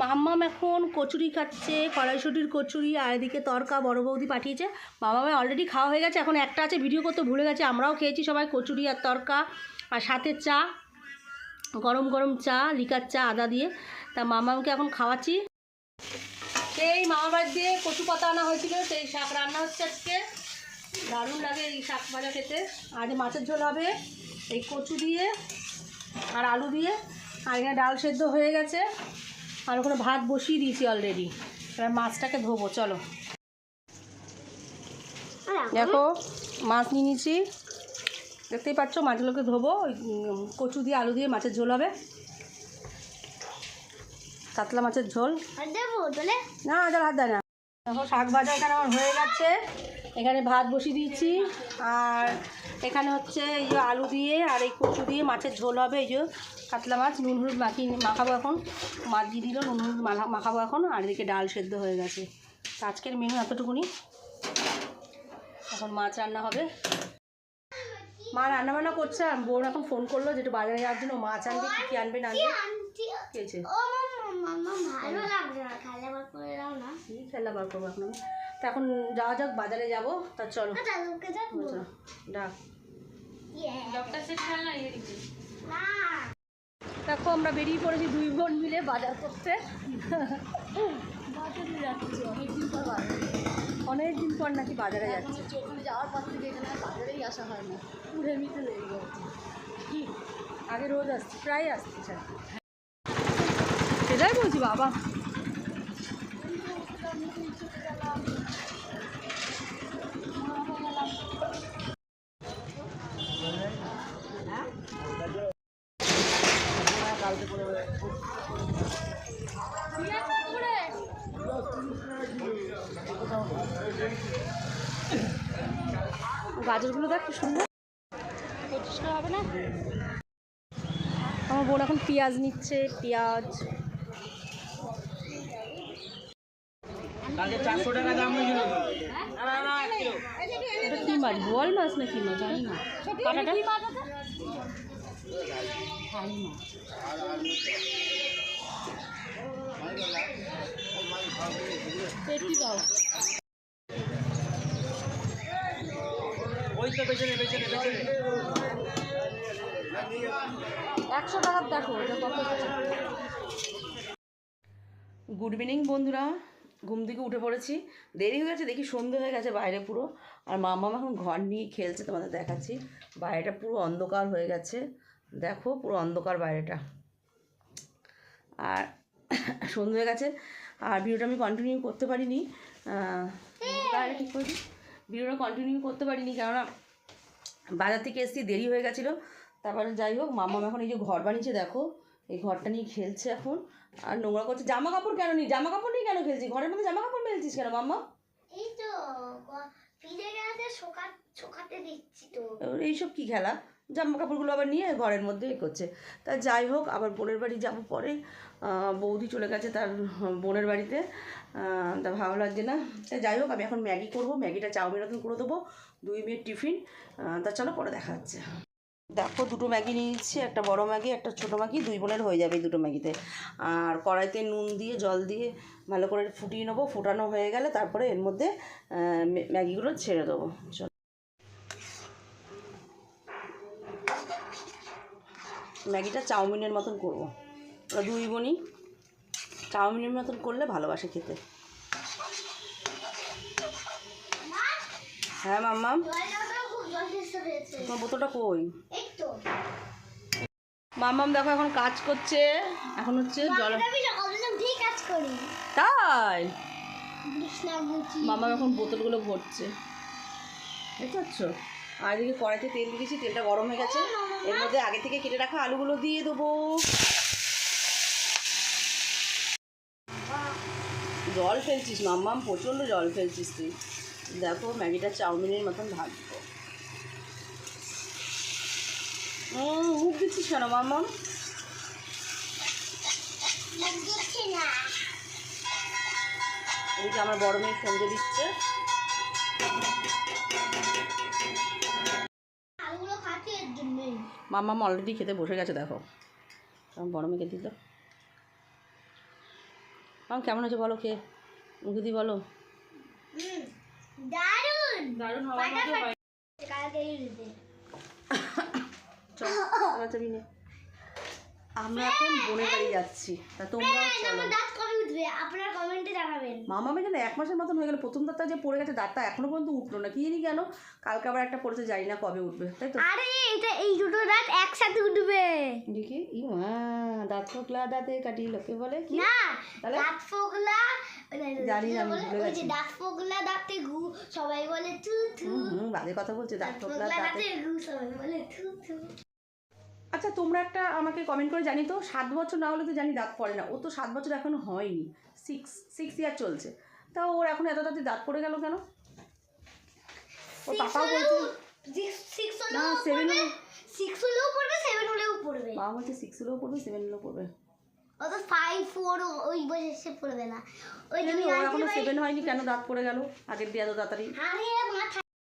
মাম্মাম এখন কচুরি খাচ্ছে, কড়াইশুটির কচুরি, আর এদিকে তরকা বড় বৌদি পাঠিয়েছে। মামামের অলরেডি খাওয়া হয়ে গেছে, এখন একটা আছে ভিডিও করতে ভুলে গেছে, আমরাও খেয়েছি সবাই কচুরি আর তরকা, আর সাথে চা, গরম গরম চা, লিকার চা, আদা দিয়ে। তা মামামকে এখন খাওয়াচ্ছি। সেই মামার বাড়ি দিয়ে কচু পাতা আনা হয়েছিল, সেই শাক রান্না হচ্ছে আজকে। দারুণ লাগে এই শাক ভাজা খেতে। আজ মাছের ঝোল হবে এই কচু দিয়ে আর আলু দিয়ে। আর এখানে ডাল সেদ্ধ হয়ে গেছে। আর ওখানে ভাত বসিয়ে দিয়েছি অলরেডি এবার মাছটাকে ধোবো, চলো। দেখো, মাছ নিয়ে নিয়েছি। দেখতেই পাচ্ছ, মাছগুলোকে ধোবো। কচু দিয়ে, আলু দিয়ে মাছের ঝোল হবে। কাতলা মাছের ঝোল? না আদার হাত দেয় না। দেখো শাক ভাজা এখানে আমার হয়ে গেছে। এখানে ভাত বসিয়ে দিয়েছি। আর এখানে হচ্ছে এই যে আলু দিয়ে আর এই কচু দিয়ে মাছের ঝোল হবে। এই যে কাতলা মাছ নুন হলুদ মাখিয়ে মাখাবো এখন। মাছ দিয়ে দিল নুন হলুদ মাখা- মাখাবো এখন। আর এদিকে ডাল সেদ্ধ হয়ে গেছে। তো আজকের মেনু এতটুকুনি। এখন মাছ রান্না হবে। মা রান্না বান্না করছে বোন এখন ফোন করল যেটা বাজারে যাওয়ার জন্য মাছ আনবে কী কী আনবে না আনবে। কি হয়েছে ভালো লাগছে না। খালে আবার করে দাও না। কী খেলা বার করব এখন? এখন যাওয়া যাক বাজারে যাব। তা চলো। চলো, ডাক। না দেখো আমরা বেরিয়ে পড়েছি দুই বোন মিলে বাজার করতে। অনেক দিন পর নাকি বাজারে যাচ্ছে। ওখানে যাওয়ার পর থেকে এখানে বাজারেই আসা হয় না। পুরে মিতে লেগে যাচ্ছে। আগে রোজ আসছি প্রায় আসছি সেটাই বলছি বাবা। গাজরগুলো দেখ কি সুন্দর। পঁচিশ হবে না? আমার বোন এখন পেঁয়াজ নিচ্ছে পেঁয়াজ। এটা কি মাছ? বোয়াল মাছ না। কি মাছ জানি না কাটাটা পেটি দাও। একশো টাকার দেখো এটা কত গুড ইভিনিং বন্ধুরা। ঘুম থেকে উঠে পড়েছি। দেরি হয়ে গেছে, দেখি সন্ধে হয়ে গেছে বাইরে পুরো। আর মামা এখন ঘর নিয়ে খেলছে, তোমাদের দেখাচ্ছি। বাইরেটা পুরো অন্ধকার হয়ে গেছে। দেখো পুরো অন্ধকার বাইরেটা। আর সন্ধে হয়ে গেছে। আর ভিডিওটা আমি কন্টিনিউ করতে পারিনি। বাইরে ঠিক করেছি ভিডিওটা কন্টিনিউ করতে পারিনি, কেননা বাজার থেকে এসেছি, দেরি হয়ে গেছিল। তারপরে যাই হোক মামা এখন এই যে ঘর বানিয়েছে, দেখো। এই ঘরটা নিয়ে খেলছে এখন। আর নোংরা করছে। জামা কাপড় কেন নি জামা কাপড় নিয়ে কেন খেলছিস? ঘরের মধ্যে জামা কাপড় মেলছিস কেন মাম্মা? এই তো ফিরে গেছে শোকা শোকাতে দিচ্ছি তো। এইসব কী খেলা? জামা কাপড়গুলো আবার নিয়ে ঘরের মধ্যে এ করছে। তা যাই হোক আবার বোনের বাড়ি যাব পরে। বৌদি চলে গেছে তার বোনের বাড়িতে। তা ভালো লাগছে না। তা যাই হোক আমি এখন ম্যাগি করব। ম্যাগিটা চাউমিন মতন করে দেবো। দুই মিনিট টিফিন। তা চলো পরে দেখা যাচ্ছে দেখো দুটো ম্যাগি নিয়ে নিচ্ছি একটা বড় ম্যাগি একটা ছোটো ম্যাগি দুই বোনের হয়ে যাবে এই দুটো ম্যাগিতে। আর কড়াইতে নুন দিয়ে জল দিয়ে ভালো করে ফুটিয়ে নেব ফোটানো হয়ে গেলে তারপরে এর মধ্যে ম্যাগিগুলো ছেড়ে দেবো। চলো। ম্যাগিটা চাউমিনের মতন করব। দুই বোনই চাউমিনের মতন করলে ভালোবাসে খেতে। হ্যাঁ হয়েছে। তোমার বোতলটা কই? মাম্মাম দেখো এখন কাজ করছে। এখন হচ্ছে জল তাই? মামা এখন বোতলগুলো ভরছে। দেখতে পাচ্ছ? আর এদিকে কড়াইতে তেল দিয়েছি তেলটা গরম হয়ে গেছে। এর মধ্যে আগে থেকে কেটে রাখা আলুগুলো দিয়ে দেবো। জল ফেলছিস মাম্মাম প্রচণ্ড জল ফেলছিস তুই। দেখো ম্যাগিটা চাউমিনের মতন ভাজবো মুখ দিচ্ছিস কেন মাম্মাম দিচ্ছি না এদিকে আমার বড় মেয়ে সঙ্গে দিচ্ছে। মাম্মাম অলরেডি খেতে বসে গেছে দেখো। আমার বড় মেয়েকে দিল। মাম কেমন হয়েছে বলো কে মুখে দি বলো। দারুণ। দারুণ চল নে। আমরা এখন বোনের বাড়ি যাচ্ছি। তা তোমরাও চলো। আপনারা কমেন্টে জানাবেন। মামা মেয়ে এক মাসের মতন হয়ে গেল। প্রথম দাঁতটা যে পড়ে গেছে দাঁতটা এখনও পর্যন্ত উঠল না। কি জানি কেন কালকে আবার একটা পড়েছে জানি না কবে উঠবে। তাই তো? আরে এটা এই দুটো দাঁত একসাথে উঠবে। দেখি ই মা দাঁত ফোকলা দাঁতে কাটি লোকে বলে কি? না দাঁত ফোগলা জানি না, আমি ভুলে ওই যে দাঁত ফোগলা দাঁতে ঘু সবাই বলে থু থু। হুম হুম বাজে কথা বলছে দাঁত ফোকলা দাঁতে দাঁতে ঘু সবাই বলে থু থু। আচ্ছা তোমরা একটা আমাকে কমেন্ট করে জানি তো সাত বছর না হলে তো জানি দাঁত পড়ে না। ও তো সাত বছর এখনও হয়নি। সিক্স সিক্স ইয়ার চলছে। তা ওর এখন এত তাড়াতাড়ি দাঁত পড়ে গেল কেন? ওর পাপাও বলছে না সেভেন সিক্স হলেও পড়বে সেভেন হলেও পড়বে। বাবা বলছে সিক্স হলেও পড়বে সেভেন হলেও পড়বে। ফাইভ ফোর ওই বয়সে সে পড়বে না। ওই ওর এখনও সেভেন হয়নি কেন দাঁত পড়ে গেল? আগের দিয়ে এত তাড়াতাড়ি।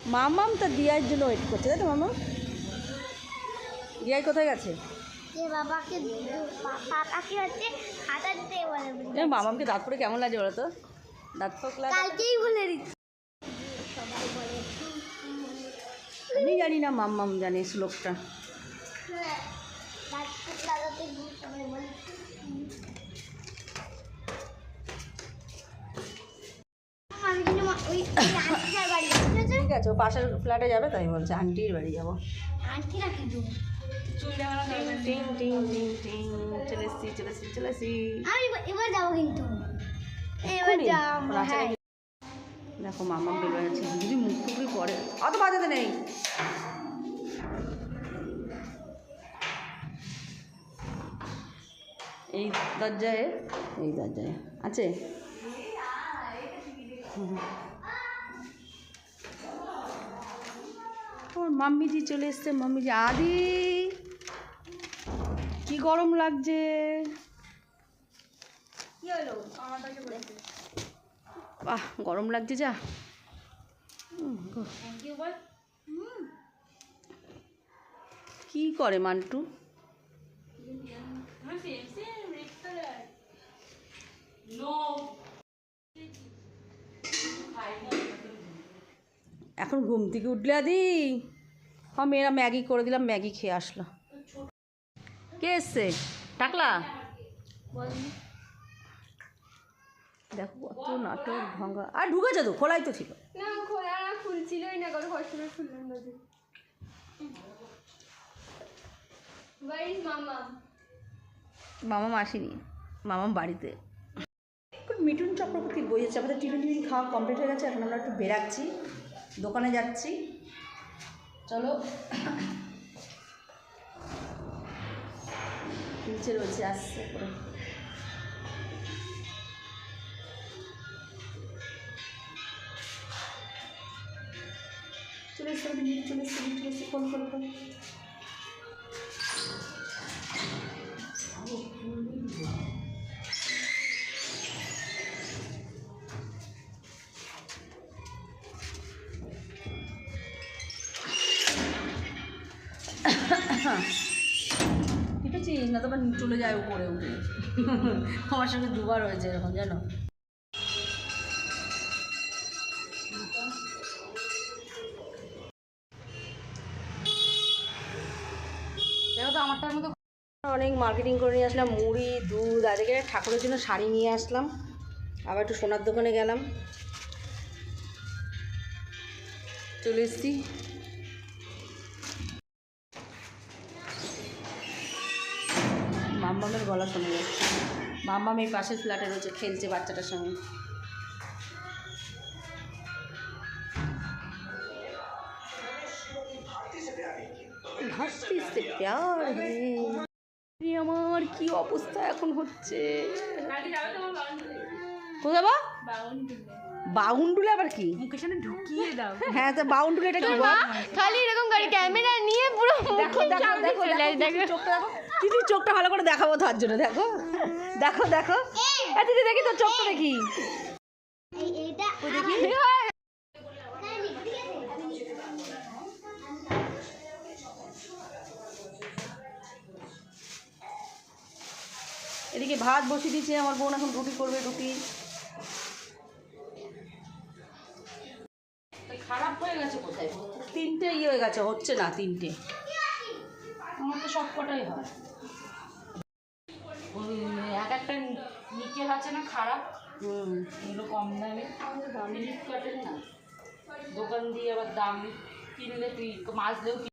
মামাম তার দিয়ার জন্য ওয়েট করছে তাই তো মামা দিয়াই কোথায় গেছে? বাবাকে পাপাকে হচ্ছে খাতা দিতে বলে পড়ে কেমন লাগে বলো তো? দাঁত ফোকলা কালকেই বলে দিচ্ছি। আমি জানি না মাম্মাম জানে শ্লোকটা। ঠিক আছে? ও পাশের ফ্ল্যাটে যাবে তাই বলছে আন্টির বাড়ি যাব। দেবো? টিং টিং টিং টিং চলে এসছি চলে এসছি চলে এসছি আমি এবার- এবার যাব কিন্তু। এবার যাব হ্যাঁ। দেখো মামা বের হয়েছে যদি মুখ টুকরি পরে অত বাজাতে নেই। এই দরজায় এই দরজায় আছে। মাম্মিজি চলে এসছে মাম্মিজি আদি। গরম লাগছে। বাহ গরম লাগছে যা। কি করে মান্টু? এখন ঘুম থেকে উঠলে আদি। হ্যাঁ মেয়েরা ম্যাগি করে দিলাম ম্যাগি খেয়ে আসলো। কে এসছে? টাকলা? দেখো কত নাটক ভাঙা আর ঢুকেছে তো খোলাই তো ছিল। না খোলা খুলছিলই না কত কষ্ট করে খুললাম না বাড়ির মামা? মামা আসেনি মামা বাড়িতে। মিঠুন চক্রবর্তীর বই আছে আমাদের টিফিন টিফিন খাওয়া কমপ্লিট হয়ে গেছে এখন আমরা একটু বেরাচ্ছি দোকানে যাচ্ছি। চলো। নিচে রয়েছে আসছে করে চলে এসছে আমাদের লিফট চলে এসছে লিফট চলে এসছে ফোন ফোন ফোন না তো আবার চলে যায় উপরে উঠে। আমার সঙ্গে দুবার হয়েছে এরকম, জানো? তো অনেক মার্কেটিং করে নিয়ে আসলাম, মুড়ি, দুধ এখানে ঠাকুরের জন্য শাড়ি নিয়ে আসলাম। আবার একটু সোনার দোকানে গেলাম। চলে এসছি। সকলের গলা শোনা যাচ্ছে। মাম্মা মেয়ে পাশের ফ্ল্যাটে রয়েছে খেলছে বাচ্চাটার সঙ্গে। আমার কি অবস্থা এখন হচ্ছে? কোথায় বা বাউন্ডুলে আবার কি? মুখের সামনে ঢুকিয়ে দাও। হ্যাঁ তো বাউন্ডুলে এটা কি বল? খালি এরকম করে ক্যামেরা নিয়ে পুরো দেখো দেখো দেখো দেখো চোখটা দেখো দিদি চোখটা ভালো করে দেখাবো তার জন্য দেখো। দেখো দেখো। এ দিদি দেখি তোর চোখটা দেখি। এইটা দেখি। এদিকে ভাত বসিয়ে দিয়েছে আমার বোন এখন রুটি করবে রুটি। খারাপ হয়ে গেছে কোথায়? তিনটে ইয়ে হয়ে গেছে হচ্ছে না তিনটে। আমার তো সব কটাই হয়। এক একটা নিকেল আছে না খারাপ এগুলো কম দামে। দামে ফ্লিপকার্টের না দোকান দিয়ে আবার দাম কিনলে তুই মাছ মাজলেও